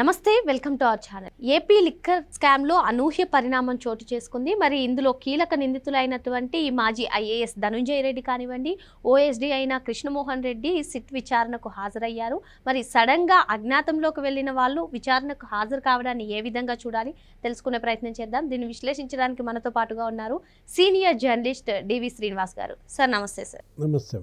నమస్తే welcome to our channel. AP liquor స్కామ్లో అనూహ్య పరిణామం చోటు చేసుకుంది. మరి ఇందులో కీలక నిందితులైనటువంటి మాజీ ఐఏఎస్ ధనుంజయ రెడ్డి కానివ్వండి ఓఎస్డి అయిన కృష్ణమోహన్ రెడ్డి సిట్ విచారణకు హాజరయ్యారు. మరి సడన్గా అజ్ఞాతంలోకి వెళ్ళిన వాళ్ళు విచారణకు హాజరు కావడాన్ని ఏ విధంగా చూడాలి? తెలుసుకునే ప్రయత్నం చేద్దాం. దీన్ని విశ్లేషించడానికి మనతో పాటుగా ఉన్నారు సీనియర్ జర్నలిస్ట్ డివి శ్రీనివాస్ గారు. సార్ నమస్తే సార్. నమస్తే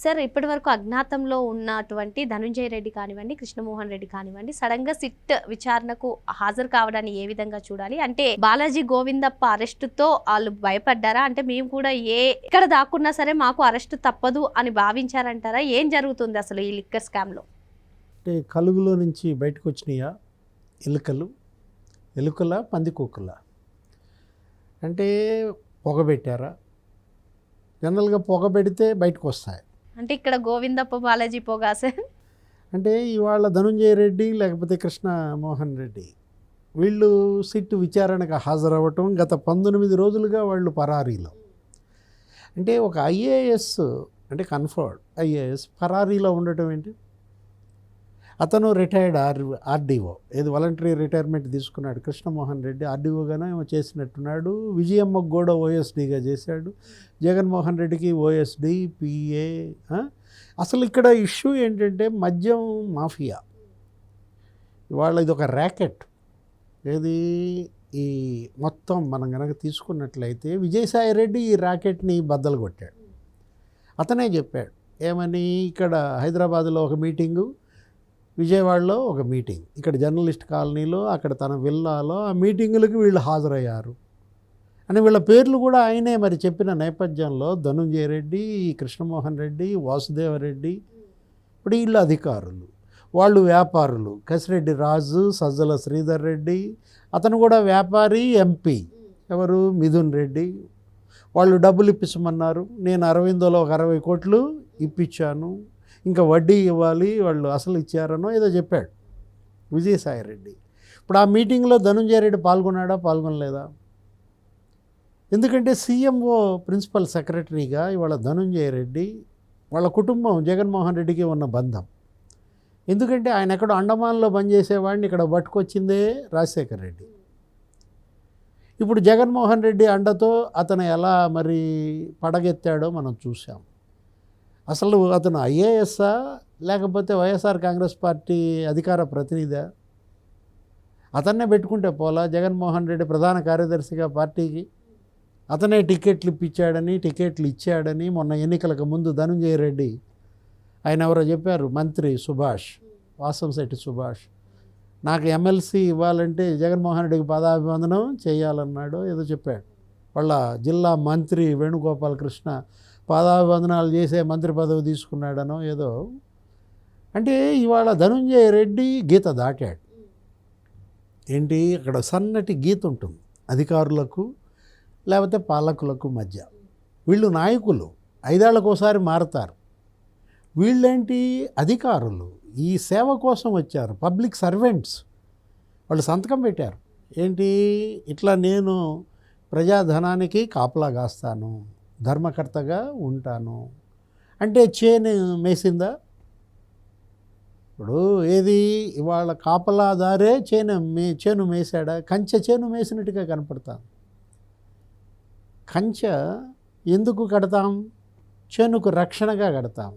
సార్ ఇప్పటి వరకు అజ్ఞాతంలో ఉన్నటువంటి ధనుంజయ రెడ్డి కానివ్వండి కృష్ణమోహన్ రెడ్డి కానివ్వండి సడన్గా సిట్ విచారణకు హాజరు కావడాన్ని ఏ విధంగా చూడాలి? అంటే బాలాజీ గోవిందప్ప అరెస్టుతో వాళ్ళు భయపడ్డారా? అంటే మేము కూడా ఏ ఎక్కడ దాక్కున్నా సరే మాకు అరెస్టు తప్పదు అని భావించారంటారా? ఏం జరుగుతుంది అసలు ఈ లిక్కర్ స్కామ్లో అంటే కలుగులో నుంచి బయటకు వచ్చినాయా ఎలుకలు? ఎలుకల పందికొక్కుల? అంటే పొగ పెట్టారా? జనరల్గా పొగ పెడితే బయటకు వస్తాయి? అంటే ఇక్కడ గోవిందప్ప బాలాజీ పోగా సార్? అంటే ఇవాళ ధనుంజయ రెడ్డి లేకపోతే కృష్ణ మోహన్ రెడ్డి వీళ్ళు సిట్ విచారణకు హాజరవ్వటం గత పంతొమ్మిది రోజులుగా వాళ్ళు పరారీలో. అంటే ఒక ఐఏఎస్ అంటే కన్ఫర్డ్ ఐఏఎస్ పరారీలో ఉండటం ఏంటి? అతను రిటైర్డ్ ఆర్ ఆర్డీఓ. ఏది వాలంటరీ రిటైర్మెంట్ తీసుకున్నాడు. కృష్ణమోహన్ రెడ్డి ఆర్డీఓగానే ఏమో చేసినట్టున్నాడు. విజయమ్మకు కూడా ఓఎస్డీగా చేశాడు. జగన్మోహన్ రెడ్డికి ఓఎస్డీ పిఏ అసలు ఇక్కడ ఇష్యూ ఏంటంటే మద్యం మాఫియా. ఇవాళ ఇది ఒక ర్యాకెట్ ఏది? ఈ మొత్తం మనం కనుక తీసుకున్నట్లయితే విజయసాయి రెడ్డి ఈ ర్యాకెట్ని బద్దలు కొట్టాడు. అతనే చెప్పాడు ఏమని? ఇక్కడ హైదరాబాద్లో ఒక మీటింగు విజయవాడలో ఒక మీటింగ్. ఇక్కడ జర్నలిస్ట్ కాలనీలో అక్కడ తన విల్లాలో ఆ మీటింగులకు వీళ్ళు హాజరయ్యారు. అని వీళ్ళ పేర్లు కూడా ఆయనే మరి చెప్పిన నేపథ్యంలో ధనుంజయ రెడ్డి కృష్ణమోహన్ రెడ్డి వాసుదేవరెడ్డి ఇప్పుడు వీళ్ళు అధికారులు. వాళ్ళు వ్యాపారులు. కసిరెడ్డి రాజు సజ్జల శ్రీధర్ రెడ్డి అతను కూడా వ్యాపారి ఎంపీ. ఎవరు? మిథున్ రెడ్డి. వాళ్ళు డబ్బులు ఇప్పించమన్నారు నేను అరవిందోలో ఒక అరవై కోట్లు ఇప్పించాను ఇంకా వడ్డీ ఇవ్వాలి వాళ్ళు అసలు ఇచ్చారనో ఏదో చెప్పాడు విజయసాయి రెడ్డి ఇప్పుడు ఆ మీటింగ్లో ధనుంజయ రెడ్డి పాల్గొన్నాడా పాల్గొనలేదా? ఎందుకంటే సీఎంఓ ప్రిన్సిపల్ సెక్రటరీగా ఇవాళ ధనుంజయ రెడ్డి వాళ్ళ కుటుంబం జగన్మోహన్ రెడ్డికి ఉన్న బంధం. ఎందుకంటే ఆయన ఎక్కడో అండమాన్లో పనిచేసేవాడిని ఇక్కడ పట్టుకొచ్చిందే రాజశేఖర్ రెడ్డి. ఇప్పుడు జగన్మోహన్ రెడ్డి అండతో అతను ఎలా మరి పడగెత్తాడో మనం చూసాం అసలు అతను ఐఏఎస్ఆ లేకపోతే వైఎస్ఆర్ కాంగ్రెస్ పార్టీ అధికార ప్రతినిధా? అతన్నే పెట్టుకుంటే పోలా జగన్మోహన్ రెడ్డి ప్రధాన కార్యదర్శిగా పార్టీకి? అతనే టికెట్లు ఇప్పించాడని టికెట్లు ఇచ్చాడని మొన్న ఎన్నికలకు ముందు ధనుంజయ రెడ్డి ఆయన ఎవరో చెప్పారు? మంత్రి సుభాష్ వాసంశెట్టి సుభాష్. నాకు ఎమ్మెల్సీ ఇవ్వాలంటే జగన్మోహన్ రెడ్డికి పదాభివందనం చేయాలన్నాడు ఏదో చెప్పాడు. వాళ్ళ జిల్లా మంత్రి వేణుగోపాల్ కృష్ణ పాదాభివందనాలు చేసే మంత్రి పదవి తీసుకున్నాడనో ఏదో. అంటే ఇవాళ ధనుంజయ రెడ్డి గీత దాటాడు. ఏంటి? అక్కడ సన్నటి గీత ఉంటుంది అధికారులకు లేకపోతే పాలకులకు మధ్య. వీళ్ళు నాయకులు ఐదేళ్ళకోసారి మారతారు. వీళ్ళేంటి? అధికారులు. ఈ సేవ కోసం వచ్చారు పబ్లిక్ సర్వెంట్స్. వాళ్ళు సంతకం పెట్టారు. ఏంటి? ఇట్లా నేను ప్రజాధనానికి కాపలా కాస్తాను. ధర్మకర్తగా ఉంటాను. అంటే చేను మేసిందా? ఇప్పుడు ఏది? ఇవాళ కాపలాదారే చేను మే చేను మేసాడా కంచె చేను మేసినట్టుగా కనపడతాను కంచె ఎందుకు కడతాం? చేనుకు రక్షణగా కడతాం.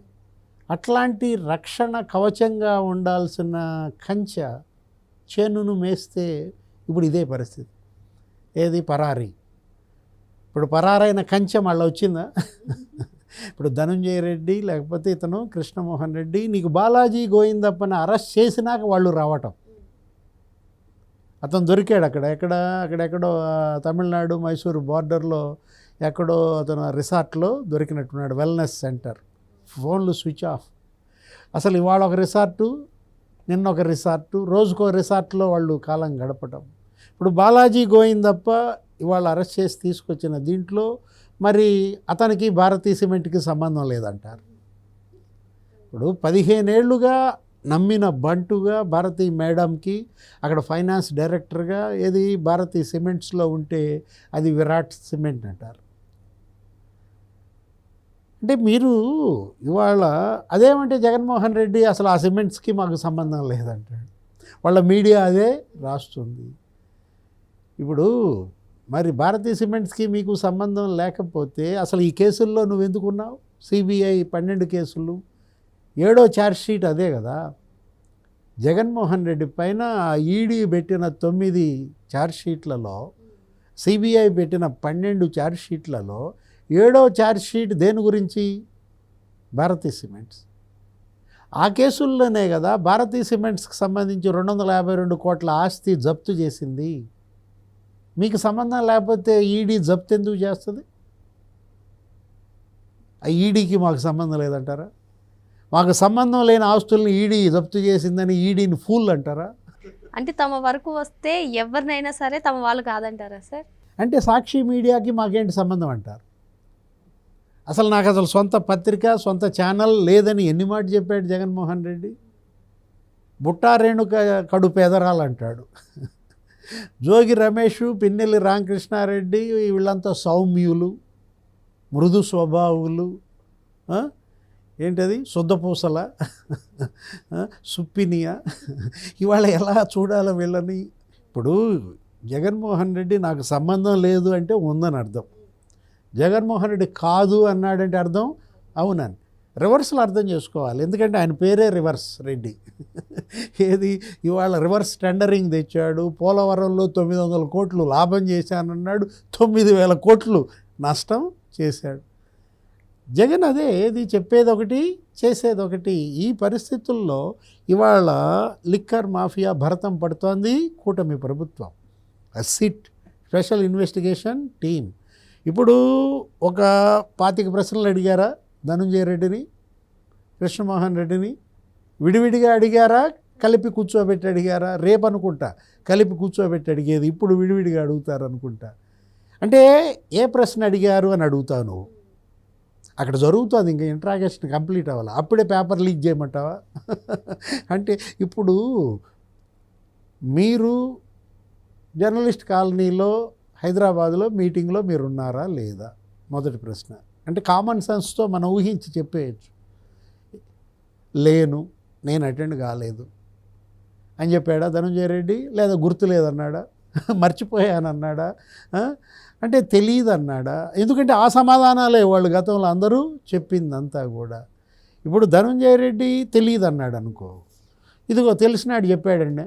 అట్లాంటి రక్షణ కవచంగా ఉండాల్సిన కంచె చేనును మేస్తే ఇప్పుడు ఇదే పరిస్థితి. ఏది? పరారీ. ఇప్పుడు పరారైన కంచె మళ్ళీ వచ్చిందా? ఇప్పుడు ధనుంజయ రెడ్డి లేకపోతే ఇతను కృష్ణమోహన్ రెడ్డి నీకు బాలాజీ గోయిందప్పని అరెస్ట్ చేసినాక వాళ్ళు రావటం. అతను దొరికాడు అక్కడ. ఎక్కడ? అక్కడెక్కడో తమిళనాడు మైసూరు బార్డర్లో ఎక్కడో అతను రిసార్ట్లో దొరికినట్టున్నాడు వెల్నెస్ సెంటర్. ఫోన్లు స్విచ్ ఆఫ్. అసలు ఇవాళ ఒక రిసార్టు నిన్న ఒక రిసార్టు రోజుకో రిసార్ట్లో వాళ్ళు కాలం గడపటం. ఇప్పుడు బాలాజీ గోయిందప్ప ఇవాళ అరెస్ట్ చేసి తీసుకొచ్చిన దీంట్లో మరి అతనికి భారతీయ సిమెంట్కి సంబంధం లేదంటారు. ఇప్పుడు పదిహేనేళ్ళుగా నమ్మిన బంటుగా భారతీ మేడంకి అక్కడ ఫైనాన్స్ డైరెక్టర్గా ఏది భారతీ సిమెంట్స్లో ఉంటే అది విరాట్ సిమెంట్ అంటారు. అంటే మీరు ఇవాళ అదేమంటే జగన్మోహన్ రెడ్డి అసలు ఆ సిమెంట్స్కి మాకు సంబంధం లేదంటాడు. వాళ్ళ మీడియా అదే రాస్తుంది. ఇప్పుడు మరి భారతీయ సిమెంట్స్కి మీకు సంబంధం లేకపోతే అసలు ఈ కేసుల్లో నువ్వు ఎందుకున్నావు సిబిఐ పన్నెండు కేసులు ఏడో ఛార్జ్ షీట్ అదే కదా. జగన్మోహన్ రెడ్డి పైన ఈడీ పెట్టిన తొమ్మిది ఛార్జ్ షీట్లలో సిబిఐ పెట్టిన పన్నెండు ఛార్జ్ షీట్లలో ఏడో ఛార్జ్ షీట్ దేని గురించి? భారతీ సిమెంట్స్. ఆ కేసుల్లోనే కదా భారతీ సిమెంట్స్కి సంబంధించి రెండు వందల యాభై రెండు కోట్ల ఆస్తి జప్తు చేసింది. మీకు సంబంధం లేకపోతే ఈడీ జప్తు ఎందుకు చేస్తుంది? ఆ ఈడీకి మాకు సంబంధం లేదంటారా? మాకు సంబంధం లేని ఆస్తుల్ని ఈడీ జప్తు చేసిందని ఈడీని ఫూల్ అంటారా? అంటే తమ వరకు వస్తే ఎవరినైనా సరే తమ వాళ్ళు కాదంటారా సార్? అంటే సాక్షి మీడియాకి మాకేంటి సంబంధం అంటారు? అసలు నాకు అసలు సొంత పత్రిక సొంత ఛానల్ లేదని ఎన్ని మాట చెప్పాడు జగన్మోహన్ రెడ్డి? బుట్టా రేణుక కడు పేదరాలు అంటాడు జోగి రమేష్ పిన్నెల్లి రామకృష్ణారెడ్డి వీళ్ళంతా సౌమ్యులు మృదు స్వభావులు ఏంటది? శుద్ధపూసల సుప్పినియ సుప్పినియా? ఇవాళ ఎలా చూడాలి వీళ్ళని? ఇప్పుడు జగన్మోహన్ రెడ్డి నాకు సంబంధం లేదు అంటే ఉందని అర్థం. జగన్మోహన్ రెడ్డి కాదు అన్నాడంటే అర్థం? అవునని. రివర్స్లు అర్థం చేసుకోవాలి. ఎందుకంటే ఆయన పేరే రివర్స్ రెడ్డి. ఏది? ఇవాళ రివర్స్ టెండరింగ్ తెచ్చాడు. పోలవరంలో తొమ్మిది వందల కోట్లు లాభం చేశానన్నాడు. తొమ్మిది వేల కోట్లు నష్టం చేశాడు. జగన్ అదే ఏది? చెప్పేది ఒకటి చేసేది ఒకటి ఈ పరిస్థితుల్లో ఇవాళ లిక్కర్ మాఫియా భరతం పడుతోంది కూటమి ప్రభుత్వం. సిట్ స్పెషల్ ఇన్వెస్టిగేషన్ టీమ్ ఇప్పుడు ఒక పాతిక ప్రశ్నలు అడిగారా? ధనుంజయ రెడ్డిని కృష్ణమోహన్ రెడ్డిని విడివిడిగా అడిగారా? కలిపి కూర్చోబెట్టి అడిగారా? రేపు అనుకుంటా. కలిపి కూర్చోబెట్టి అడిగేది. ఇప్పుడు విడివిడిగా అడుగుతారు అనుకుంటా అంటే ఏ ప్రశ్న అడిగారు అని అడుగుతాను నువ్వు? అక్కడ జరుగుతుంది. ఇంకా ఇంట్రాగేషన్ కంప్లీట్ అవ్వాలి? అప్పుడే పేపర్ లీక్ చేయమంటావా? అంటే ఇప్పుడు మీరు జర్నలిస్ట్ కాలనీలో హైదరాబాద్లో మీటింగ్లో మీరు ఉన్నారా లేదా? మొదటి ప్రశ్న. అంటే కామన్ సెన్స్తో మనం ఊహించి చెప్పేయచ్చు. లేను నేను అటెండ్ కాలేదు అని చెప్పాడా ధనంజయ రెడ్డి? లేదా గుర్తు లేదన్నాడా? మర్చిపోయానన్నాడా? అంటే తెలియదు అన్నాడా ఎందుకంటే ఆ సమాధానాలే వాళ్ళు గతంలో అందరూ చెప్పిందంతా కూడా. ఇప్పుడు ధనంజయ రెడ్డి తెలియదు అన్నాడు అనుకో. ఇదిగో తెలిసినాడు చెప్పాడండి.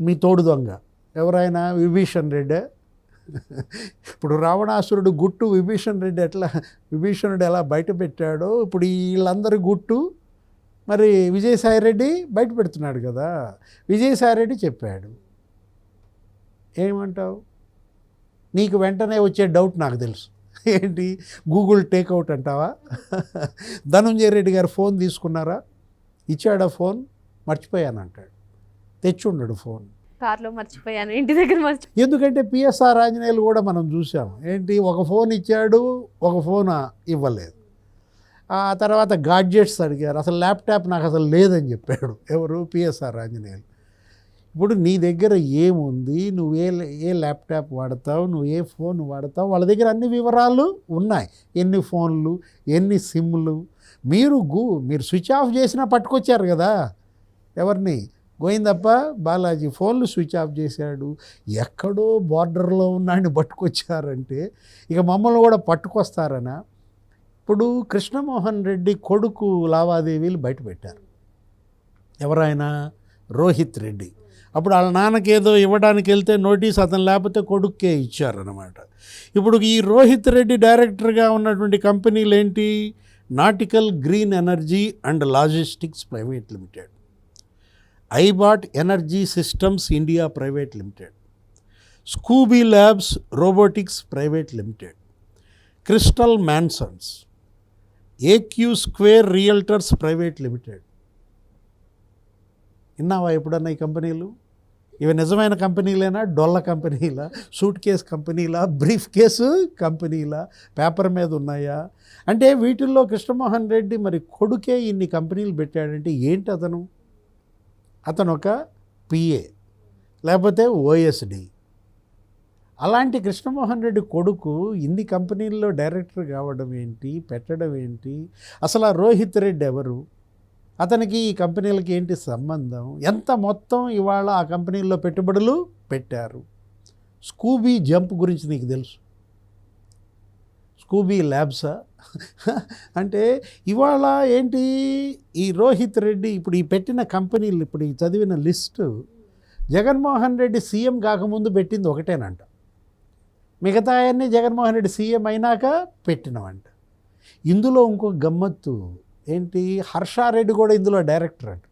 మీ తోడు దొంగ. ఎవరైనా విభీషణ్ రెడ్డి? ఇప్పుడు రావణాసురుడు గుట్టు విభీషణ్ రెడ్డి ఎట్లా విభీషణుడు ఎలా బయట పెట్టాడో ఇప్పుడు వీళ్ళందరి గుట్టు మరి విజయసాయి రెడ్డి బయట పెడుతున్నాడు కదా. విజయసాయి రెడ్డి చెప్పాడు. ఏమంటావు? నీకు వెంటనే వచ్చే డౌట్ నాకు తెలుసు. ఏంటి? గూగుల్ టేక్అవుట్ అంటావా? ధనుంజయ రెడ్డి గారు ఫోన్ తీసుకున్నారా? ఇచ్చాడా ఫోన్? మర్చిపోయాను అంటాడు తెచ్చుండడు ఫోన్. కార్లో మర్చిపోయాను ఇంటి దగ్గర మర్చి. ఎందుకంటే పిఎస్ఆర్ ఆంజనేయులు కూడా మనం చూసాం ఏంటి? ఒక ఫోన్ ఇచ్చాడు ఒక ఫోన్ ఇవ్వలేదు. ఆ తర్వాత గాడ్జెట్స్ అడిగారు అసలు ల్యాప్టాప్ నాకు అసలు లేదని చెప్పాడు. ఎవరు? పిఎస్ఆర్ ఆంజనేయులు. ఇప్పుడు నీ దగ్గర ఏముంది? నువ్వు ఏ ఏ ల్యాప్టాప్ వాడతావు? నువ్వు ఏ ఫోన్ వాడతావు? వాళ్ళ దగ్గర అన్ని వివరాలు ఉన్నాయి. ఎన్ని ఫోన్లు ఎన్ని సిమ్లు. మీరు గు మీరు స్విచ్ ఆఫ్ చేసినా పట్టుకొచ్చారు కదా ఎవరిని? గోయిందప్ప బాలాజీ ఫోన్లు స్విచ్ ఆఫ్ చేశాడు. ఎక్కడో బార్డర్లో ఉన్నాడిని పట్టుకొచ్చారంటే ఇక మమ్మల్ని కూడా పట్టుకొస్తారనా? ఇప్పుడు కృష్ణమోహన్ రెడ్డి కొడుకు లావాదేవీలు బయటపెట్టారు ఎవరైనా రోహిత్ రెడ్డి. అప్పుడు వాళ్ళ నాన్నకి ఏదో ఇవ్వడానికి వెళ్తే నోటీస్ అతను లేకపోతే కొడుక్కే ఇచ్చారనమాట ఇప్పుడు ఈ రోహిత్ రెడ్డి డైరెక్టర్గా ఉన్నటువంటి కంపెనీలు ఏంటి nautical green energy and logistics private limited. Ibot energy systems India private limited Scooby labs robotics private limited crystal mansions AQ square realtors private limited. విన్నావా ఎప్పుడన్నా ఈ కంపెనీలు? ఇవి నిజమైన కంపెనీలేనా? డొల్ల కంపెనీలా? సూట్ కేస్ కంపెనీలా? బ్రీఫ్ కేసు కంపెనీలా? పేపర్ మీద ఉన్నాయా? అంటే వీటిల్లో కృష్ణమోహన్ రెడ్డి మరి కొడుకే ఇన్ని కంపెనీలు పెట్టాడంటే ఏంటి అతను? అతను ఒక పిఏ లేకపోతే ఓఎస్డి అలాంటి కృష్ణమోహన్ రెడ్డి కొడుకు ఇన్ని కంపెనీల్లో డైరెక్టర్ కావడం ఏంటి పెట్టడం ఏంటి అసలు ఆ రోహిత్ రెడ్డి ఎవరు అతనికి ఈ కంపెనీలకి ఏంటి సంబంధం ఎంత మొత్తం ఇవాళ ఆ కంపెనీల్లో పెట్టుబడులు పెట్టారు. స్కూబీ జంప్ గురించి నీకు తెలుసు. స్కూబీ ల్యాబ్సా? అంటే ఇవాళ ఏంటి ఈ రోహిత్ రెడ్డి ఇప్పుడు ఈ పెట్టిన కంపెనీలు ఇప్పుడు ఈ చదివిన లిస్టు జగన్మోహన్ రెడ్డి సీఎం కాకముందు పెట్టింది ఒకటేనంట. మిగతా అన్నీ జగన్మోహన్ రెడ్డి సీఎం అయినాక పెట్టినవంట. ఇందులో ఇంకో గమ్మత్తు ఏంటి హర్షారెడ్డి కూడా ఇందులో డైరెక్టర్ అంట.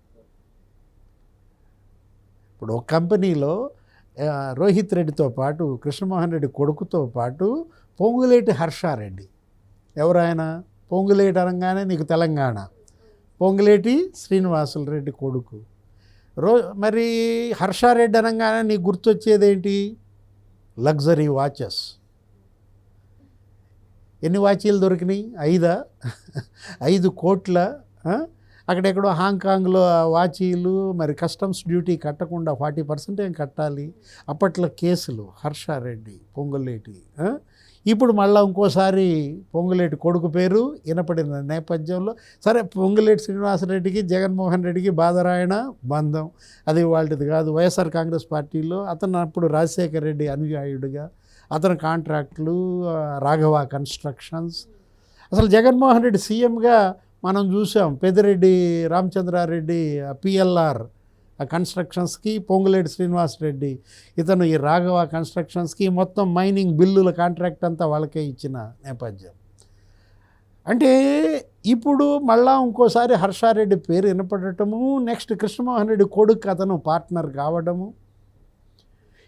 ఇప్పుడు ఒక కంపెనీలో రోహిత్ రెడ్డితో పాటు కృష్ణమోహన్ రెడ్డి కొడుకుతో పాటు పొంగులేటి హర్షారెడ్డి ఎవరాయన? పొంగులేటి అనగానే నీకు తెలంగాణ. పొంగులేటి శ్రీనివాసుల రెడ్డి కొడుకు. రో మరి హర్షారెడ్డి అనగానే నీకు గుర్తొచ్చేది ఏంటి లగ్జరీ వాచెస్. ఎన్ని వాచీలు దొరికినాయి? ఐదా? ఐదు కోట్ల. అక్కడెక్కడో హాంకాంగ్లో వాచీలు మరి కస్టమ్స్ డ్యూటీ కట్టకుండా ఫార్టీ పర్సెంట్ ఏం కట్టాలి? అప్పట్లో కేసులు హర్షారెడ్డి పొంగులేటి ఇప్పుడు మళ్ళీ ఇంకోసారి పొంగులేటి కొడుకు పేరు వినపడిన నేపథ్యంలో. సరే పొంగులేటి శ్రీనివాసరెడ్డికి జగన్మోహన్ రెడ్డికి బాధరాయణ బంధం. అది వాళ్ళది కాదు. వైఎస్ఆర్ కాంగ్రెస్ పార్టీలో అతను అప్పుడు రాజశేఖర్ రెడ్డి అనుయాయుడిగా అతని కాంట్రాక్ట్లు రాఘవ కన్స్ట్రక్షన్స్. అసలు జగన్మోహన్ రెడ్డి సీఎంగా మనం చూసాం. పెద్దిరెడ్డి రామచంద్రారెడ్డి పిఎల్ఆర్ కన్స్ట్రక్షన్స్కి పొంగులేటి శ్రీనివాస్ రెడ్డి ఇతను ఈ రాఘవ కన్స్ట్రక్షన్స్కి మొత్తం మైనింగ్ బిల్లుల కాంట్రాక్ట్ అంతా వాళ్ళకే ఇచ్చిన నేపథ్యం. అంటే ఇప్పుడు మళ్ళా ఇంకోసారి హర్షారెడ్డి పేరు వినపడటము నెక్స్ట్ కృష్ణమోహన్ రెడ్డి కొడుకు అతను పార్ట్నర్ కావడము.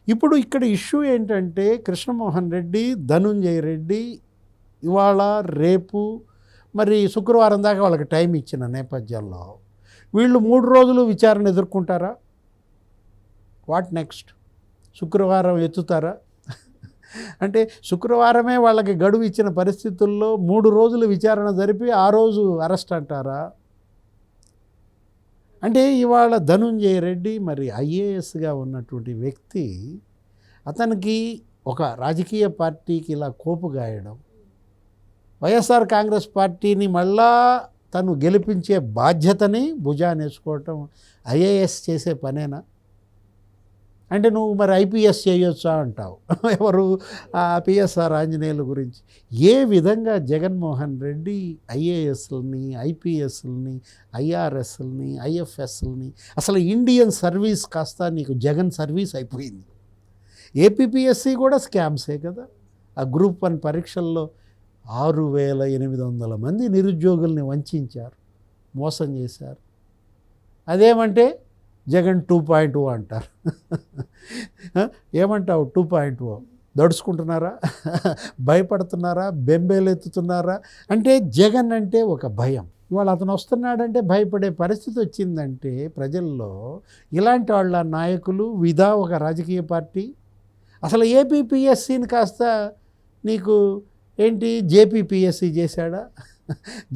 ఇప్పుడు ఇక్కడ ఇష్యూ ఏంటంటే కృష్ణమోహన్ రెడ్డి ధనుంజయ రెడ్డి ఇవాళ రేపు మరి శుక్రవారం దాకా వాళ్ళకి టైం ఇచ్చిన నేపథ్యంలో వీళ్ళు మూడు రోజులు విచారణ ఎదుర్కొంటారా? వాట్ నెక్స్ట్ శుక్రవారం ఎత్తుతారా? అంటే శుక్రవారమే వాళ్ళకి గడువు ఇచ్చిన పరిస్థితుల్లో మూడు రోజులు విచారణ జరిపి ఆ రోజు అరెస్ట్ అంటారా? అంటే ఇవాళ ధనుంజయ రెడ్డి మరి ఐఏఎస్గా ఉన్నటువంటి వ్యక్తి అతనికి ఒక రాజకీయ పార్టీకి ఇలా కోపు గాయడం వైఎస్ఆర్ కాంగ్రెస్ పార్టీని మళ్ళా తను గెలిపించే బాధ్యతని భుజానేసుకోవటం ఐఏఎస్ చేసే పనేనా? అంటే నువ్వు మరి ఐపీఎస్ చేయొచ్చా అంటావు. ఎవరు? ఆ పిఎస్ఆర్ ఆంజనేయుల గురించి. ఏ విధంగా జగన్మోహన్ రెడ్డి ఐఏఎస్లని ఐపీఎస్లని ఐఆర్ఎస్లని ఐఎఫ్ఎస్లని అసలు ఇండియన్ సర్వీస్ కాస్త నీకు జగన్ సర్వీస్ అయిపోయింది. ఏపీపీఎస్సి కూడా స్కామ్సే కదా. ఆ గ్రూప్ వన్ పరీక్షల్లో ఆరు వేల ఎనిమిది వందల మంది నిరుద్యోగుల్ని వంచారు మోసం చేశారు. అదేమంటే జగన్ టూ పాయింట్ ఓ అంటారు. ఏమంటావు టూ పాయింట్ ఓ? దడుచుకుంటున్నారా? భయపడుతున్నారా? బెంబేలెత్తుతున్నారా? అంటే జగన్ అంటే ఒక భయం. ఇవాళ అతను వస్తున్నాడంటే భయపడే పరిస్థితి వచ్చిందంటే ప్రజల్లో ఇలాంటి వాళ్ళ నాయకులు విధా ఒక రాజకీయ పార్టీ. అసలు ఏపీపీఎస్సీని కాస్త నీకు ఏంటి? జేపీపీఎస్సి చేశాడా?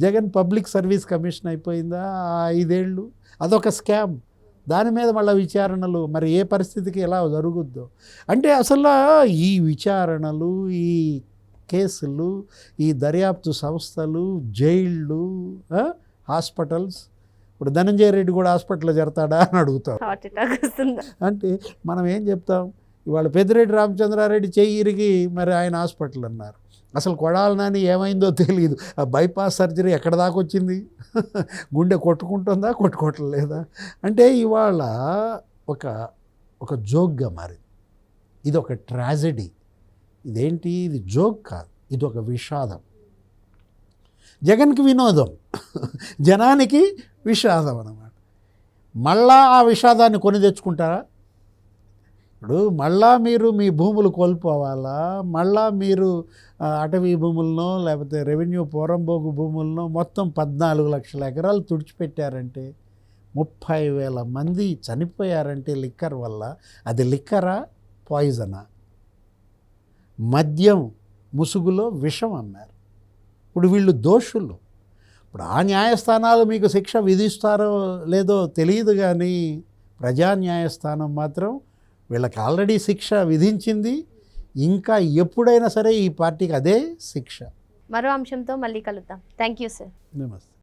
జగన్ పబ్లిక్ సర్వీస్ కమిషన్ అయిపోయిందా? ఐదేళ్ళు? అదొక స్కామ్. దాని మీద మళ్ళీ విచారణలు. మరి ఏ పరిస్థితికి ఎలా జరుగుద్దో? అంటే అసలు ఈ విచారణలు ఈ కేసులు ఈ దర్యాప్తు సంస్థలు జైళ్ళు హాస్పిటల్స్ ఇప్పుడు ధనంజయ రెడ్డి కూడా హాస్పిటల్లో చేరతాడా అని అడుగుతాం అంటే మనం ఏం చెప్తాం? ఇవాళ పెద్దిరెడ్డి రామచంద్రారెడ్డి చెయ్యి ఇరిగి మరి ఆయన హాస్పిటల్ అన్నారు. అసలు కొడాల నాని ఏమైందో తెలియదు ఆ బైపాస్ సర్జరీ ఎక్కడ దాకా వచ్చింది? గుండె కొట్టుకుంటుందా కొట్టుకోవట్లేదా? అంటే ఇవాళ ఒక ఒక జోక్గా మారింది. ఇది ఒక ట్రాజడీ. ఇదేంటి? ఇది జోక్ కాదు. ఇది ఒక విషాదం. జగన్కి వినోదం. జనానికి విషాదం అన్నమాట. మళ్ళా ఆ విషాదాన్ని కొని తెచ్చుకుంటారా? ఇప్పుడు మళ్ళా మీరు మీ భూములు కోల్పోవాలా? మళ్ళా మీరు అటవీ భూములను లేకపోతే రెవెన్యూ పూరంబోగు భూములను మొత్తం పద్నాలుగు లక్షల ఎకరాలు తుడిచిపెట్టారంటే ముప్పై వేల మంది చనిపోయారంటే లిక్కర్ వల్ల అది లిక్కరా? పాయిజనా? మద్యం ముసుగులో విషం అన్నారు. ఇప్పుడు వీళ్ళు దోషులు. ఇప్పుడు ఆ న్యాయస్థానాలు మీకు శిక్ష విధిస్తారో లేదో తెలియదు కానీ ప్రజా న్యాయస్థానం మాత్రం వీళ్ళకి ఆల్రెడీ శిక్ష విధించింది. ఇంకా ఎప్పుడైనా సరే ఈ పార్టీకి అదే శిక్ష. మరో అంశంతో మళ్ళీ కలుద్దాం. Thank you sir. నమస్తే.